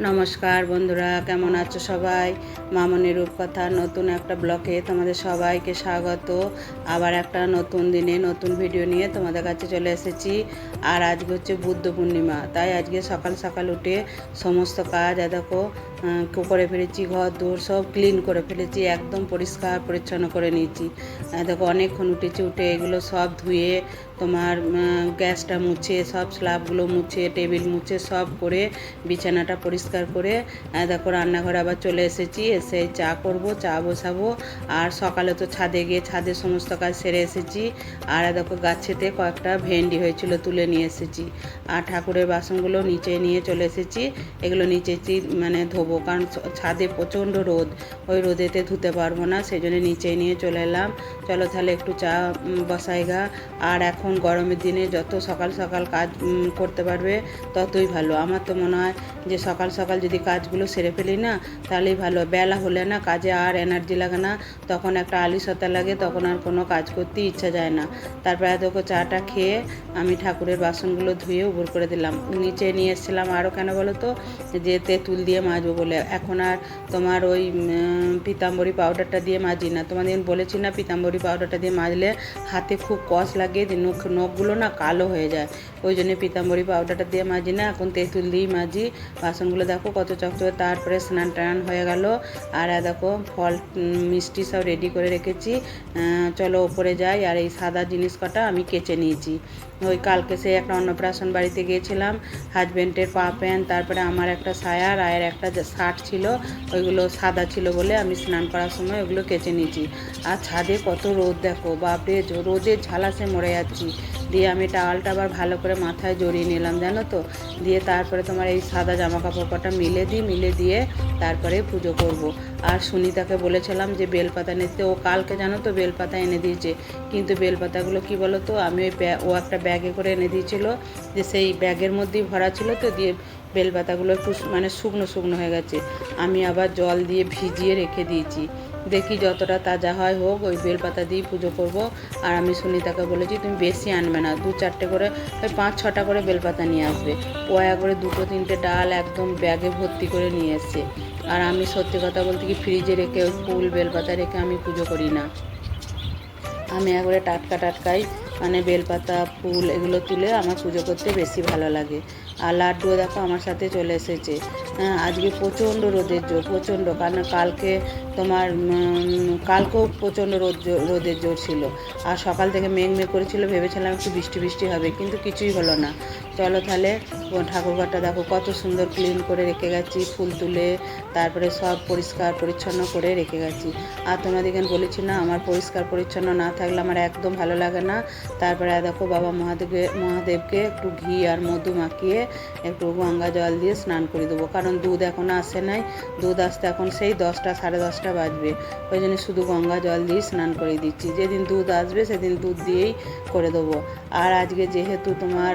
নমস্কার বন্ধুরা কেমন আছো সবাই? মামনি রূপকথা নতুন একটা ব্লকে তোমাদের সবাইকে স্বাগত। আবার একটা নতুন দিনে নতুন ভিডিও নিয়ে তোমাদের কাছে চলে এসেছি। আর আজকে হচ্ছে বুদ্ধ পূর্ণিমা, তাই আজকে সকাল সকাল উঠে সমস্ত কাজ দেখো করে ফেলেছি, ঘর, দূর সব ক্লিন করে ফেলেছি, একদম পরিষ্কার পরিচ্ছন্ন করে নিয়েছি। দেখো, অনেকক্ষণ উঠেছি, উঠে এগুলো সব ধুয়ে তোমার গ্যাসটা মুছে, সব স্ল্যাবগুলো মুছে টেবিল মুছে, সব করে বিছানাটা পরিষ্কার করে দেখো, রান্নাঘরে আবার চলে এসেছি, এসে চা করব, চা বসাবো। আর সকালে তো ছাদে গিয়ে ছাদের সমস্ত কাজ সেরে এসেছি। আর দেখো গাছেতে কয়েকটা ভেন্ডি হয়েছিল তুলে নিয়ে এসেছি। আর ঠাকুরের বাসনগুলো নিচে নিয়ে চলে এসেছি। এগুলো নিচে মানে ধোবো, কারণ ছাদে প্রচণ্ড রোদ। ওই রোদেতে ধুতে পারব না সেই জন্য নিচে নিয়ে চলে এলাম। চলো তাহলে একটু চা বসাই গা। আর এখন গরমের দিনে যত সকাল সকাল কাজ করতে পারবে, ততই ভালো। আমার তো মনে হয় যে সকাল সকাল যদি কাজগুলো সেরে ফেলি না, তাহলেই ভালো। বেলা হলে না কাজে আর এনার্জি লাগে না। তখন একটা আলিসতা লাগে, তখন আর কোনো কাজ করতে ইচ্ছা যায় না। তারপরে দেখো চাটা খেয়ে আমি ঠাকুরের বাসনগুলো ধুয়ে উবর করে দিলাম। নিচে নিয়ে এসেছিলাম আরও কেন বলো তো যে তেঁতুল দিয়ে মাজবো বলে। এখন আর তোমার ওই পিতাম্বরি পাউডারটা দিয়ে মাজি না। তোমাদের বলেছি না পিতাম্বরী পাউডারটা দিয়ে মাজলে হাতে খুব কষ লাগে, যে নখ, নখগুলো না কালো হয়ে যায়। ওই জন্য পিতাম্বরী পাউডারটা দিয়ে মাজি না, এখন তেঁতুল দিয়েই মাজি। বাসনগুলো দেখো কত চকচকে, তারপরে স্নান টান হয়ে গেল। আর দেখো ফল মিষ্টি সব রেডি করে রেখেছি। চলো ওপরে যাই, আর এই সাদা জিনিস কটা আমি কেচে নিয়েছি। ওই কালকে সে একটা অন্নপ্রাশন বাড়িতে গিয়েছিলাম হাজব্যান্ডের পা প্যান্ট তারপরে আমার একটা সায়া রায়ের একটা শার্ট ছিল, ওইগুলো সাদা ছিল বলে আমি স্নান করার সময় ওগুলো কেচে নিয়েছি। আর ছাদে কত রোদ দেখো, বাপরে রোদের ঝালাসে মরে যাচ্ছি। দিয়ে আমি টাওয়ালটা আবার ভালো করে মাথায় জড়িয়ে নিলাম, জানো তো? দিয়ে তারপরে তোমার এই সাদা জামা কাপড় কটা মিলে দিই, মিলে দিয়ে তারপরে পুজো করব। আর সুনিতাকে বলেছিলাম যে, বেলপাতা নিতে। ও কালকে জানো তো বেলপাতা এনে দিয়েছে। কিন্তু বেলপাতাগুলো কি বলো তো আমি ওই ও একটা ব্যাগে করে এনে দিয়েছিল। যে সেই ব্যাগের মধ্যেই ভরা ছিল তো, দিয়ে বেলপাতাগুলো একটু মানে শুকনো শুকনো হয়ে গেছে। আমি আবার জল দিয়ে ভিজিয়ে রেখে দিয়েছি। দেখি যতটা তাজা হয় হোক, ওই বেলপাতা দিয়েই পুজো করব। আর আমি সুনিতাকে বলেছি, তুমি বেশি আনবে না, দু চারটে করে, ওই পাঁচ ছটা করে বেলপাতা নিয়ে আসবে। পয়া করে দুটো তিনটে ডাল একদম ব্যাগে ভর্তি করে নিয়ে এসছে। আর আমি সত্যি কথা বলতে কি, ফ্রিজে রেখে ফুল বেলপাতা রেখে আমি পুজো করি না। আমি একবারে টাটকা টাটকাই মানে বেলপাতা, ফুল এগুলো তুলে আমার পুজো করতে বেশি ভালো লাগে। আর লাড্ডু দেখো আমার সাথে চলে এসেছে। হ্যাঁ আজকে প্রচণ্ড রোদের জোর, প্রচণ্ড। কারণ কালকে তোমার কালকেও প্রচণ্ড রোদ রোদের জোর ছিল। আর সকাল থেকে মেঘ মেঘ করেছিল, ভেবেছিলাম একটু বৃষ্টি বৃষ্টি হবে, কিন্তু কিছুই হলো না। চলো তাহলে ঠাকুরঘরটা দেখো কত সুন্দর ক্লিন করে রেখে গেছি, ফুল তুলে, তারপরে সব পরিষ্কার পরিচ্ছন্ন করে রেখে গেছি। আর তোমাদেরকে বলেছি না, আমার পরিষ্কার পরিচ্ছন্ন না থাকলে আমার একদম ভালো লাগে না। তারপরে দেখো বাবা মহাদেবকে মহাদেবকে একটু ঘি আর মধু মাখিয়ে একটু গঙ্গা জল দিয়ে স্নান করে দেবো। কারণ দুধ এখন আসে নাই, দুধ আসতে এখন সেই দশটা, সাড়ে দশটা বাজবে। ওই জন্য শুধু গঙ্গা জল দিয়ে স্নান করে দিচ্ছি। যেদিন দুধ আসবে, সেদিন দুধ দিয়েই করে দেবো। আর আজকে যেহেতু তোমার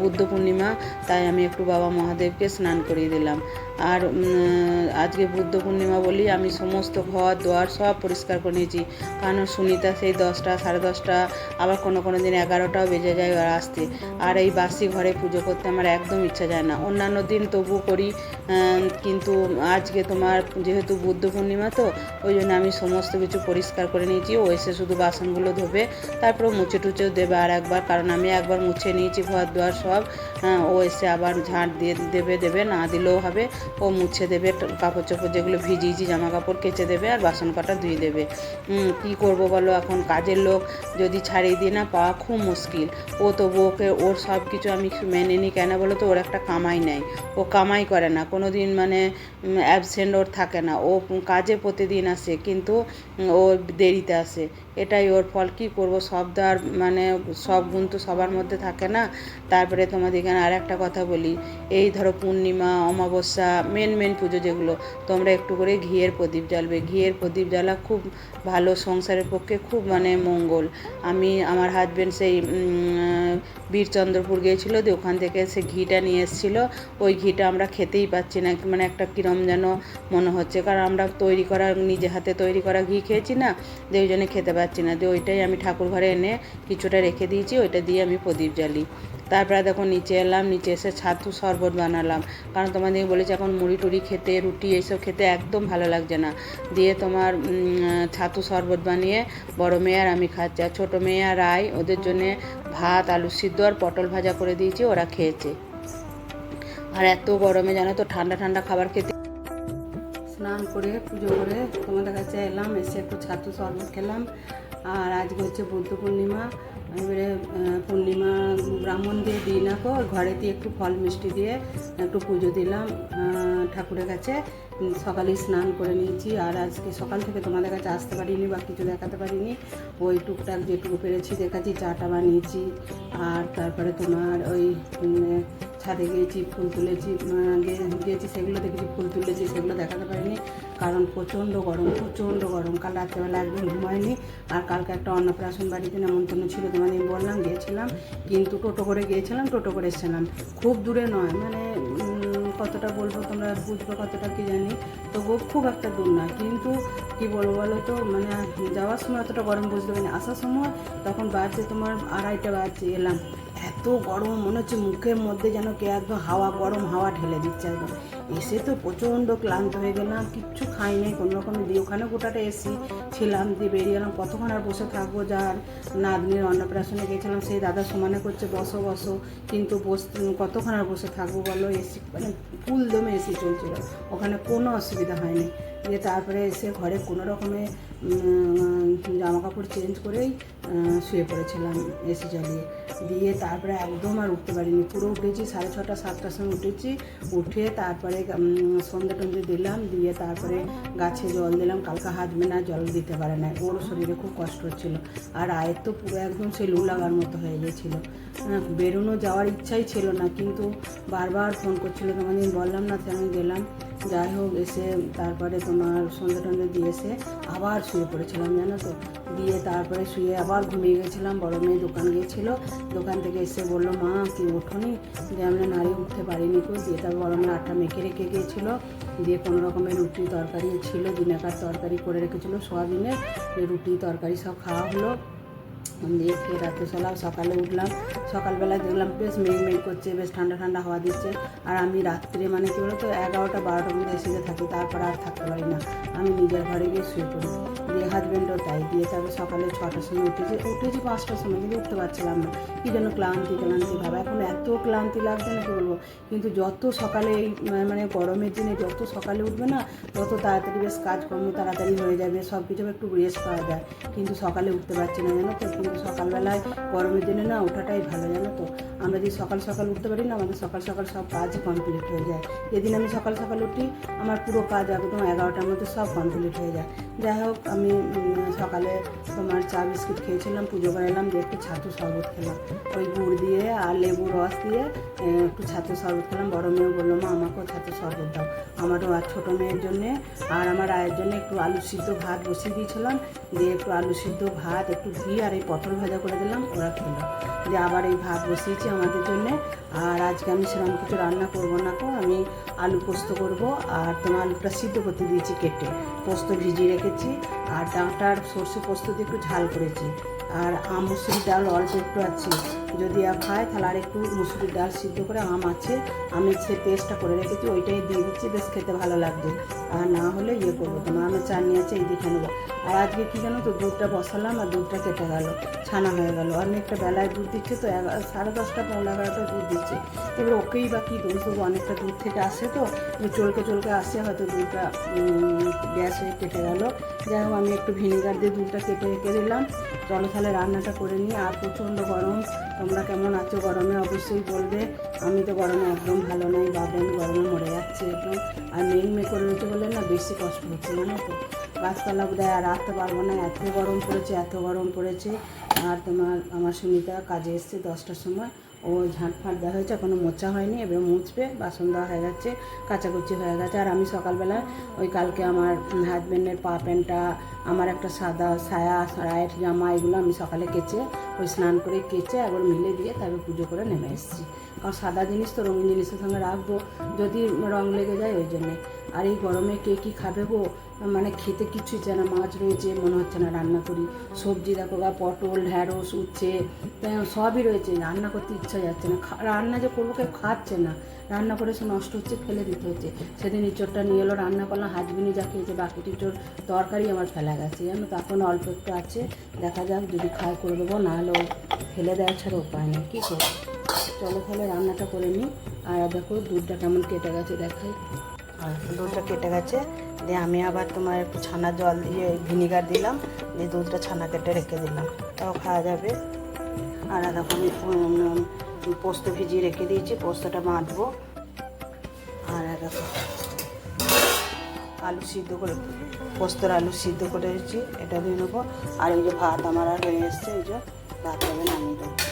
বুদ্ধ পূর্ণিমা তাই আমি একটু বাবা মহাদেবকে স্নান করিয়ে দিলাম। আর আজকে বুদ্ধ পূর্ণিমা বলি আমি সমস্ত ঘর, দোয়ার সব পরিষ্কার করে নিয়েছি। কারণ সুনিতা সেই দশটা, সাড়ে দশটা, আবার কোনো কোনো দিন এগারোটাও বেজে যায় আর আসতে। আর এই বাসি ঘরে পুজো করতে আমার একদম ইচ্ছা যায় না। অন্যান্য দিন তবু করি কিন্তু আজকে তোমার যেহেতু বুদ্ধ পূর্ণিমা তো, ওই জন্য আমি সমস্ত কিছু পরিষ্কার করে নিয়েছি। ও এসে শুধু বাসনগুলো ধোবে তারপর মুছে টুচেও দেবে আর একবার। কারণ আমি একবার মুছে নিয়েছি ঘর, দুয়ার সব ও এসে আবার ঝাঁট দিয়ে দেবে দেবে, না দিলেও হবে। ও মুছে দেবে কাপড় চোপড় যেগুলো ভিজিয়েছি জামা কাপড় কেচে দেবে আর বাসন কটা ধুয়ে দেবে। কী করব বলো? এখন কাজের লোক যদি ছাড়িয়ে দিয়ে না পাওয়া খুব মুশকিল। ও তো ওকে ওর সব কিছু আমি মেনে নিই কেন বলো তো? ওর একটা কামাই নেই। ও কামাই করে না। কোনো দিন মানে অ্যাবসেন্ট ওর থাকে না। ও কাজে প্রতিদিন আসে, কিন্তু ও দেরিতে আসে। এটাই ওর ফল। কী করব? সব আর মানে সব গুণ তো সবার মধ্যে থাকে না। তারপরে তোমাদের এখানে আর একটা কথা বলি। এই ধরো পূর্ণিমা, অমাবস্যা মেন মেন পুজো যেগুলো, তোমরা একটু করে ঘিয়ের প্রদীপ জ্বালবে। ঘিয়ের প্রদীপ জ্বালা খুব ভালো, সংসারের পক্ষে খুব মানে মঙ্গল। আমি, আমার হাজব্যান্ড সেই বীরচন্দ্রপুর গিয়েছিল, দিয়ে ওখান থেকে সে ঘিটা নিয়ে এসেছিল। ওই ঘিটা আমরা খেতেই পাচ্ছি না মানে একটা কিরম যেন মনে হচ্ছে। কারণ আমরা তৈরি করা, নিজে হাতে তৈরি করা ঘি খেয়েছি না, দিয়ে ওই জন্য খেতে পাচ্ছি না। দিয়ে ওইটাই আমি ঠাকুর ঘরে এনে কিছুটা রেখে দিয়েছি, ওইটা দিয়ে আমি প্রদীপ জ্বালি। তারপরে দেখো নিচে এলাম, নিচে এসে ছাতু শরবত বানালাম। কারণ তোমাদের বলেছি, এখন মুড়ি টুড়ি খেতে, রুটি এইসব খেতে একদম ভালো লাগছে না। দিয়ে তোমার ছাতু শরবত বানিয়ে বড় মেয়ে আর আমি খাচ্ছি। আর ছোটো মেয়ে আর আই, ওদের জন্যে ভাত, আলু সিদ্ধ আর পটল ভাজা করে দিয়েছি, ওরা খেয়েছে। আর এত গরমে জানো তো, ঠান্ডা ঠান্ডা খাবার খেতে। স্নান করে, পুজো করে তোমাদের কাছে এলাম, এসে একটু ছাতু শরবত খেলাম। আর আজকে হচ্ছে বুদ্ধ পূর্ণিমা। এবারে পূর্ণিমা ব্রাহ্মণ দিয়ে দিই না কো ঘরে দিয়ে একটু ফল মিষ্টি দিয়ে একটু পুজো দিলাম ঠাকুরের কাছে। সকালে স্নান করে নিয়েছি, আর আজকে সকাল থেকে তোমাদের কাছে আসতে পারিনি বা কিছু দেখাতে পারিনি। ওই টুকটাক যেটুকু পেরেছি দেখাচ্ছি চাটা বানিয়েছি, আর তারপরে তোমার ওই ছাদে গিয়েছি ফুল তুলেছি গিয়েছি, সেগুলো দেখেছি, ফুল তুলেছি, সেগুলো দেখাতে পারিনি। কারণ প্রচণ্ড গরম প্রচণ্ড গরম। কাল রাত্রেবেলা একদম ঘুমায়নি আর কালকে একটা অন্নপ্রাশন বাড়িতে নেমন্তন্ন ছিল তোমাদের বললাম, গিয়েছিলাম। কিন্তু টোটো করে গিয়েছিলাম, টোটো করে এসেছিলাম। খুব দূরে নয় মানে কতটা বলব তোমরা বুঝবে কতটা কি জানি। তবুও খুব একটা দূর নয়। কিন্তু কি বলব বলো তো মানে যাওয়ার সময় অতটা গরম বুঝতে পারিনি। আসার সময় তখন বাজছে তোমার আড়াইটা বাজছে এলাম। এত গরম, মনে হচ্ছে মুখের মধ্যে যেন কে একদম হাওয়া, গরম হাওয়া ঢেলে দিচ্ছে একদম। এসে তো প্রচণ্ড ক্লান্ত হয়ে গেলাম, কিচ্ছু খাই নাই, কোনো রকমে দিয়ে ওখানে গোটাটা এসি ছিলাম, দিয়ে বেরিয়ে গেলাম কতক্ষণ আর বসে থাকব যার নাতনির অন্নপ্রাশনে গেছিলাম, সেই দাদা সমানে করছে, বসো বসো, কিন্তু বস, কতক্ষণ আর বসে থাকব বলো, এসি মানে ফুল দমে এসি চলছিল। ওখানে কোনো অসুবিধা হয়নি। দিয়ে তারপরে এসে ঘরে কোনো রকমে জামা কাপড় চেঞ্জ করেই শুয়ে পড়েছিলাম এসি চালিয়ে দিয়ে তারপরে একদম আর উঠতে পারিনি। পুরো উঠেছি সাড়ে ছটা সাতটার সময় উঠেছি। উঠে তারপরে উম, সন্ধে টন্ধে দিলাম। দিয়ে তারপরে গাছে জল দিলাম। কালকে হাত মেনা জল দিতে পারে না ওর শরীরে খুব কষ্ট হচ্ছিল। আর আয়ের তো পুরো একদম সে লু লাগার মতো হয়ে গেছিল বেরোনো যাওয়ার ইচ্ছাই ছিল না। কিন্তু বারবার ফোন করছিল তোমাদের বললাম না সে আমি গেলাম। যাই হোক, এসে তারপরে তোমার সন্ধ্যে টন্ধে দিয়ে এসে আবার শুয়ে পড়েছিলাম, জানো তো? দিয়ে তারপরে শুয়ে আবার ঘুমিয়ে গেছিলাম, বড় মেয়ে দোকান গিয়েছিল। দোকান থেকে এসে বলল, মা, কি ওঠোনি যে আমরা নারী উঠতে পারিনি কই? দিয়ে তার বড় মেয়ে আটটা মেখে রেখে গিয়েছিল। দিয়ে কোনো রকমের রুটি তরকারি ছিল, দিনাকার তরকারি করে রেখেছিলো, সোয়াবিনের। রুটি, তরকারি সব খাওয়া হলো। দিয়ে খেয়ে রাত্রে চলাম সকালে উঠলাম, সকালবেলায় দেখলাম বেশ মেঘ করছে, বেশ ঠান্ডা ঠান্ডা হাওয়া দিচ্ছে। আর আমি রাত্রে মানে কী বলতো, এগারোটা বারোটার মধ্যে এসে থাকি, তারপর আর থাকতে পারি না। আমি নিজের ঘরে গিয়ে শুয়ে পড়ি। দিয়ে হাজব্যান্ডও তাই দিয়ে তারপর সকালে ছটার সময় উঠেছি। উঠেছি পাঁচটার সময়, কিন্তু উঠতে পারছিলাম না। কী যেন ক্লান্তি ক্লান্তি ভাবে। এখন এত ক্লান্তি লাগছে না কী বলব? কিন্তু যত সকালে এই মানে গরমের দিনে যত সকালে উঠবে না, তত তাড়াতাড়ি বেশ কাজকর্ম তাড়াতাড়ি হয়ে যাবে সব কিছু একটু রেস্ট পাওয়া যায়। কিন্তু সকালে উঠতে পারছি না, জানো তো কিন্তু সকালবেলায় গরমের দিনে না ওঠাটাই ভালো জানো তো? আমরা যদি সকাল সকাল উঠতে পারি না, আমাদের সকাল সকাল সব কাজ কমপ্লিট হয়ে যায়। যেদিন আমি সকাল সকাল উঠি, আমার পুরো কাজ একদম এগারোটার মধ্যে সব কমপ্লিট হয়ে যায়। যাই হোক, আমি সকালে তোমার চা বিস্কুট খেয়েছিলাম, পুজো করালাম, দিয়ে একটু ছাতু শরবত খেলাম। ওই গুড় দিয়ে আর লেবু রস দিয়ে একটু ছাতু শরবত খেলাম। বড় মেয়ে বলল, মা, আমাকেও ছাতু শরবত দাও। আমারও আর ছোটো মেয়ের জন্যে আর আমার আয়ের জন্য একটু আলু সিদ্ধ ভাত বসিয়ে দিয়েছিলাম। দিয়ে একটু আলু সিদ্ধ ভাত, একটু ঘি আর এই পটল ভাজা করে দিলাম, ওরা খেলো। দিয়ে আবার এই ভাত বসিয়েছি আমাদের জন্য। আর আজকে আমি সেরকম কিছু রান্না করব না কো আমি আলু পোস্ত করব আর তোমার আলুটা সিদ্ধ করতে দিয়েছি কেটে। পোস্ত ভিজিয়ে রেখেছি। আর ডাঁটার সর্ষে পোস্ত দিয়ে একটু ঝাল করেছি। আর আম মুসুরি ডাল অল্প একটু আছে। যদি আর খায়, তাহলে আর একটু মুসুরির ডাল সিদ্ধ করে আম আছে। আমি সে পেস্টটা করে রেখেছি, ওইটাই দিয়ে দিচ্ছি, বেশ খেতে ভালো লাগবে। আর না হলে ইয়ে করব তোমার আমার চাটনি আছে, এই দেখে নেব। আর আজকে কী জানো তো, দুধটা বসালাম আর দুধটা কেটে গেল, ছানা হয়ে গেল। অনেকটা বেলায় দুধ দিচ্ছে তো এগা- সাড়ে দশটা পনেরো এগারোটা দুধ দিচ্ছে। এবার ওকেই বা কী দোষ দেবো? অনেকটা দুধ থেকে আসে তো চলকে চলকে আসে, হয়তো দুধটা গ্যাস হয়ে কেটে গেল। যাই হোক, আমি একটু ভিনিগার দিয়ে দুধটা কেটে রেখে দিলাম। চলো তাহলে রান্নাটা করে নিই। আর প্রচণ্ড গরম। তোমরা কেমন আছো? গরমে অবশ্যই বলবে। আমি তো গরমে একদম ভালো নাই বাবা আমি গরমে মরে যাচ্ছি একদম। আর মেঘ মেঘ করে রয়েছে বলে না বেশি কষ্ট হচ্ছে, জানো তো? গাছপালা বোধহয় আর রাখতে পারব না। এত গরম পড়েছে, এত গরম পড়েছে। আর তোমার, আমার সুনিতা কাজে এসছে দশটার সময়। ও ঝাঁট ফাঁট দেওয়া হয়েছে এখনও মোচা হয়নি, এবার মুছবে, বাসন দেওয়া হয়ে গেছে, কাচাকুচি হয়ে গেছে। আর আমি সকালবেলা ওই কালকে আমার হাজব্যান্ডের পা প্যান্টটা, আমার একটা সাদা সায়া রায়ের জামা, এগুলো আমি সকালে কেচে, ওই স্নান করে কেচে একবার মিলে দিয়ে তারপর পুজো করে নেমে এসেছি। কারণ সাদা জিনিস তো রঙিন জিনিসের সঙ্গে রাখব, যদি রং লেগে যায় ওই জন্যে। আর এই গরমে কে কী খাবে গো? মানে খেতে কিছুই চায় না, মাছ রয়েছে, মনে হচ্ছে না রান্না করি। সবজি দেখো বা পটল, ঢ্যাঁড়স, উচ্ছে সবই রয়েছে, রান্না করতে ইচ্ছা যাচ্ছে না। রান্না যে করব কেউ খাচ্ছে না। রান্না করে সে নষ্ট হচ্ছে, ফেলে দিতে হচ্ছে। সেদিন ইঁচড়টা নিয়ে এলো, রান্না করলাম হাজবিনি যা খেয়েছে, বাকি ইঁচড় তরকারি আমার ফেলা গেছে। জানো তখন অল্প একটু আছে, দেখা যাক যদি খায় করে দেবো না হলেও ফেলে দেওয়া ছাড়া উপায় নেই। কী করব? চলো তাহলে রান্নাটা করে নিই। আর দেখো দুধটা কেমন কেটে গেছে, দেখাই। দুধটা কেটে গেছে। দিয়ে আমি আবার তোমার একটু ছানা জল দিয়ে ভিনিগার দিলাম। দিয়ে দুধটা ছানা কেটে রেখে দিলাম। তাও খাওয়া যাবে। আর উম, পোস্ত ভিজিয়ে রেখে দিয়েছি। পোস্তটা বাঁধবো। আর এই আলু সিদ্ধ করে পোস্তর আলু সিদ্ধ করে এটা দিয়ে নেব। আর এই যে ভাত আমার আর হয়ে এসছে। এই যে ভাত হবে নামিয়ে দেবো।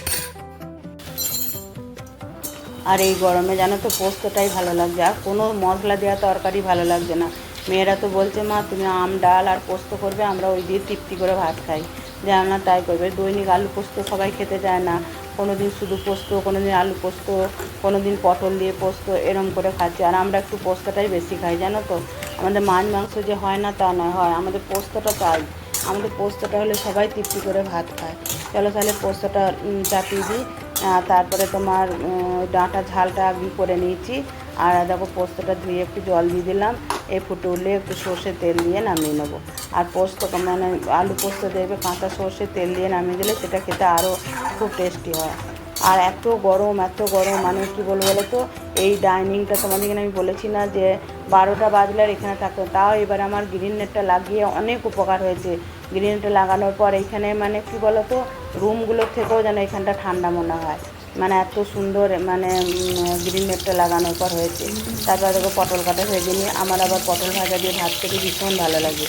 আর এই গরমে জানো তো পোস্তটাই ভালো লাগছে। আর কোনো মশলা দেওয়া তরকারি ভালো লাগছে না। মেয়েরা তো বলছে, মা, তুমি আম, ডাল আর পোস্ত করবে, আমরা ওই দিয়ে তৃপ্তি করে ভাত খাই। যে আমরা তাই করবে। দৈনিক আলু পোস্ত সবাই খেতে চায় না। কোনো দিন শুধু পোস্ত কোনো দিন আলু পোস্ত কোনো দিন পটল দিয়ে পোস্ত, এরম করে খাচ্ছে। আর আমরা একটু পোস্তটাই বেশি খাই, জানো তো? আমাদের মাছ, মাংস যে হয় না তা নয়, হয় আমাদের পোস্তটা চাই। আমাদের পোস্তটা হলে সবাই তৃপ্তি করে ভাত খায়। চলো তাহলে পোস্তটা চাপিয়ে দিই। তারপরে তোমার ডাঁটা ঝালটা আগে করে নিয়েছি। আর দেখো, পোস্তটা ধুয়ে একটু জল দিয়ে দিলাম। এই ফুটে উঠলে একটু সর্ষে তেল দিয়ে নামিয়ে নেব। আর পোস্ত মানে আলু পোস্ত দেবে কাঁচা সর্ষে তেল দিয়ে নামিয়ে দিলে সেটা খেতে আরও খুব টেস্টি হয়। আর এত গরম এত গরম মানে কি বলব বলো তো? এই ডাইনিংটা তোমাদেরকে আমি বলেছি না যে, বারোটা বাজলে আর এখানে থাকতো তাও এবার আমার গ্রিন নেটটা লাগিয়ে অনেক উপকার হয়েছে। গ্রিন নেটটা লাগানোর পর এখানে মানে কি বলো তো রুমগুলোর থেকেও যেন এখানটা ঠান্ডা মনে হয়। মানে এত সুন্দর মানে গ্রিন নেটটা লাগানোর পর হয়েছে। তারপর দেখো পটল কাটা ভেজে নিয়ে আমার আবার পটল ভাজা দিয়ে ভাত খেতে ভীষণ ভালো লাগে।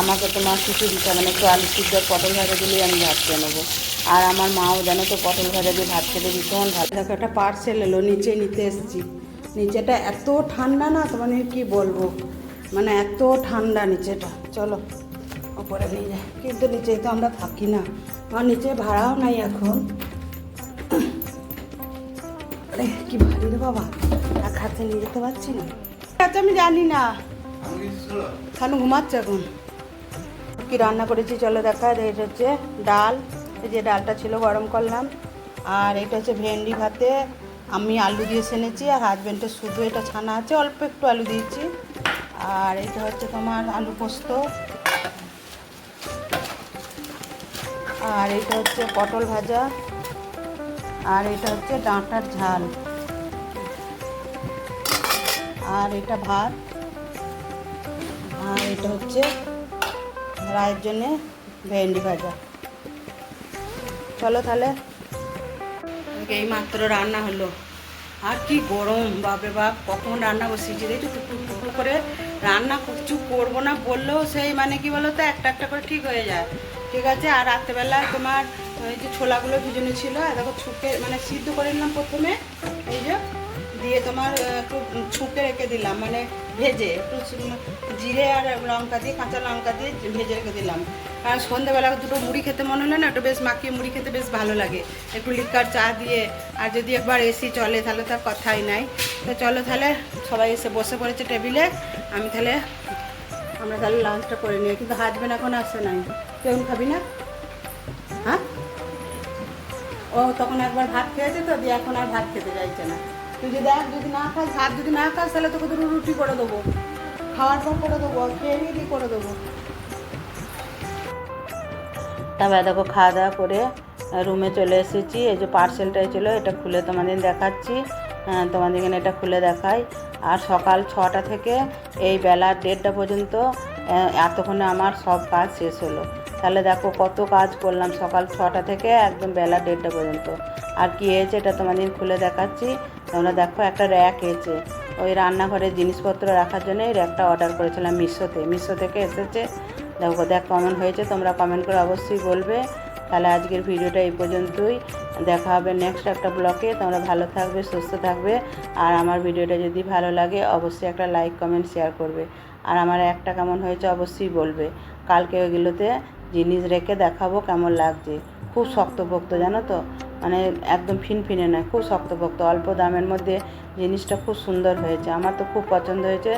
আমাকে তোমার কিছু দিতে মানে একটু আলু সিদ্ধ পটল ভাজা দিলেই আমি ভাত খেয়ে নেব। আর আমার মাও জানো তো পটল ভাজা দিয়ে ভাত খেতে ভীষণ ভালো দেখো, একটা পার্সেল এলো, নিচে নিতে এসেছি। নিচেটা এত ঠান্ডা না তো মানে কি বলব? মানে এত ঠান্ডা নিচেটা। চলো। ওপরে নিয়ে যায়। কিন্তু নিচে তো আমরা থাকি না। আমার নিচে ভাড়াও নাই এখন। আরে, কি ভারী রে বাবা। এক হাতে নিয়ে যেতে পারছি না। আচ্ছা আমি জানি না। খানু ঘুমাচ্ছে এখন। কি রান্না করেছি, চলো দেখা। এটা হচ্ছে ডাল। এই যে ডালটা ছিল গরম করলাম। আর এটা হচ্ছে ভেন্ডি ভাতে। আমি আলু দিয়ে সেনেছি আর হাজব্যান্ডের শুধু এটা ছানা আছে। অল্প একটু আলু দিয়েছি। আর এটা হচ্ছে তোমার আলু পোস্ত। আর এটা হচ্ছে পটল ভাজা। আর এটা হচ্ছে ডাঁটার ঝাল। আর এটা ভাত। আর এটা হচ্ছে রায়ের জন্যে ভেন্ডি ভাজা। চলো তাহলে। এই মাত্র রান্না হলো। আর কি গরম, বাপরে বাপ, কখন রান্না বসিয়েছি দেখছি, টুকটুক টুকটুক করে রান্না কিছু করব না, বললেও সেই মানে কি বলো তো একটা একটা করে ঠিক হয়ে যায়। ঠিক আছে, আর রাত্রেবেলা তোমার ওই যে ছোলাগুলো ভিজানো ছিল, আর দেখো ছুকে মানে সিদ্ধ করে নিলাম প্রথমে, এই যে দিয়ে তোমার একটু ছুঁকে রেখে দিলাম মানে ভেজে, একটু জিরে আর লঙ্কা দিয়ে, কাঁচা লঙ্কা দিয়ে ভেজে রেখে দিলাম। আর সন্ধ্যেবেলা দুটো মুড়ি খেতে মনে হলো না, একটু বেশ মাখিয়ে মুড়ি খেতে বেশ ভালো লাগে। একটু লিকার চা দিয়ে, আর যদি একবার এসি চলে, তাহলে তার কথাই নাই। তো চলো তাহলে সবাই এসে বসে পড়েছে টেবিলে, আমি তাহলে আমরা তাহলে লাঞ্চটা করে নিই কিন্তু হাজবেন্ড এখন আসে নাই। কেউ খাবি না? হ্যাঁ? ও তখন একবার ভাত খেয়েছে তো দিয়ে এখন আর ভাত খেতে চাইছে না। তুই যদি দেখ যদি না খাস ভাত যদি না খাস তাহলে তোকে দুটো রুটি করে দেবো। খাওয়ার পর করে দেবো খেয়ে নিয়ে করে দেবো। তারপরে দেখো খাওয়া দাওয়া করে রুমে চলে এসেছি। এই যে পার্সেলটা ছিল এটা খুলে তোমাদের দেখাচ্ছি। হ্যাঁ, তোমাদের এখানে এটা খুলে দেখাই। আর সকাল ছটা থেকে এই বেলা দেড়টা পর্যন্ত এতক্ষণে আমার সব কাজ শেষ হলো। তাহলে দেখো কত কাজ করলাম সকাল ছটা থেকে একদম বেলা দেড়টা পর্যন্ত। আর কি হয়েছে এটা তোমাদের খুলে দেখাচ্ছি। তোমরা দেখো একটা র্যাক হয়েছে। ওই রান্নাঘরের জিনিসপত্র রাখার জন্য এই র্যাকটা অর্ডার করেছিলাম মিশোতে। মিশো থেকে এসেছে। দেখো দেখ কেমন হয়েছে, তোমরা কমেন্ট করে অবশ্যই বলবে। তাহলে আজকের ভিডিওটা এই পর্যন্তই। দেখা হবে নেক্সট একটা ব্লকে তোমরা ভালো থাকবে, সুস্থ থাকবে। আর আমার ভিডিওটা যদি ভালো লাগে, অবশ্যই একটা লাইক কমেন্ট শেয়ার করবে। আর আমার একটা কেমন হয়েছে, অবশ্যই বলবে। কালকে ওইগুলোতে জিনিস রেখে দেখাবো কেমন লাগছে। খুব শক্তপোক্ত, জানো তো? মানে একদম ফিনফিনে নয়, খুব শক্তপোক্ত। অল্প দামের মধ্যে জিনিসটা খুব সুন্দর হয়েছে। আমার তো খুব পছন্দ হয়েছে।